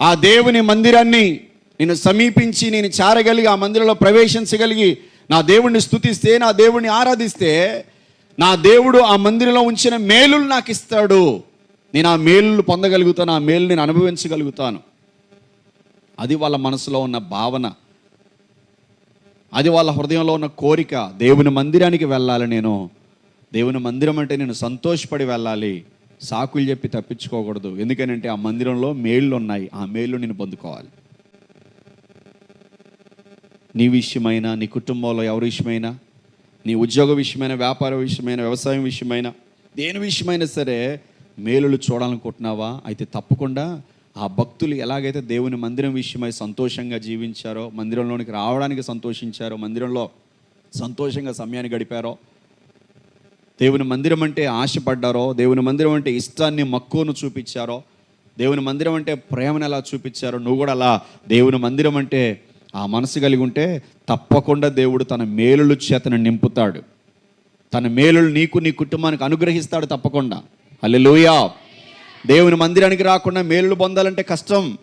ఆ దేవుని మందిరాన్ని నేను సమీపించి నేను చేరగలిగి ఆ మందిరంలో ప్రవేశించగలిగి నా దేవుణ్ణి స్తుతిస్తే నా దేవుణ్ణి ఆరాధిస్తే నా దేవుడు ఆ మందిరంలో ఉంచిన మేలులు నాకు ఇస్తాడు. నేను ఆ మేలులు పొందగలుగుతాను ఆ మేలు నేను అనుభవించగలుగుతాను. అది వాళ్ళ మనసులో ఉన్న భావన. అది వాళ్ళ హృదయంలో ఉన్న కోరిక. దేవుని మందిరానికి వెళ్ళాలి నేను. దేవుని మందిరం అంటే నేను సంతోషపడి వెళ్ళాలి. సాకులు చెప్పి తప్పించుకోకూడదు. ఎందుకనంటే ఆ మందిరంలో మేళ్ళు ఉన్నాయి ఆ మేళ్ళు నేను పొందుకోవాలి. నీ విషయమైనా నీ కుటుంబంలో ఎవరి విషయమైనా నీ ఉద్యోగ విషయమైన వ్యాపార విషయమైన వ్యవసాయం విషయమైన దేని విషయమైనా సరే మేలులు చూడాలనుకుంటున్నావా? అయితే తప్పకుండా ఆ భక్తులు ఎలాగైతే దేవుని మందిరం విషయమై సంతోషంగా జీవించారో మందిరంలోనికి రావడానికి సంతోషించారో మందిరంలో సంతోషంగా సమయాన్ని గడిపారో దేవుని మందిరం అంటే ఆశపడ్డారో దేవుని మందిరం అంటే ఇష్టాన్ని మక్కువను చూపించారో దేవుని మందిరం అంటే ప్రేమను ఎలా చూపించారో నువ్వు కూడా అలా దేవుని మందిరం అంటే ఆ మనసు కలిగి ఉంటే తప్పకుండా దేవుడు తన మేలులు చేతను నింపుతాడు. తన మేలులు నీకు నీ కుటుంబానికి అనుగ్రహిస్తాడు తప్పకుండా. అల్లెలుయా దేవుని మందిరానికి రాకుండా మేలులు పొందాలంటే కష్టం.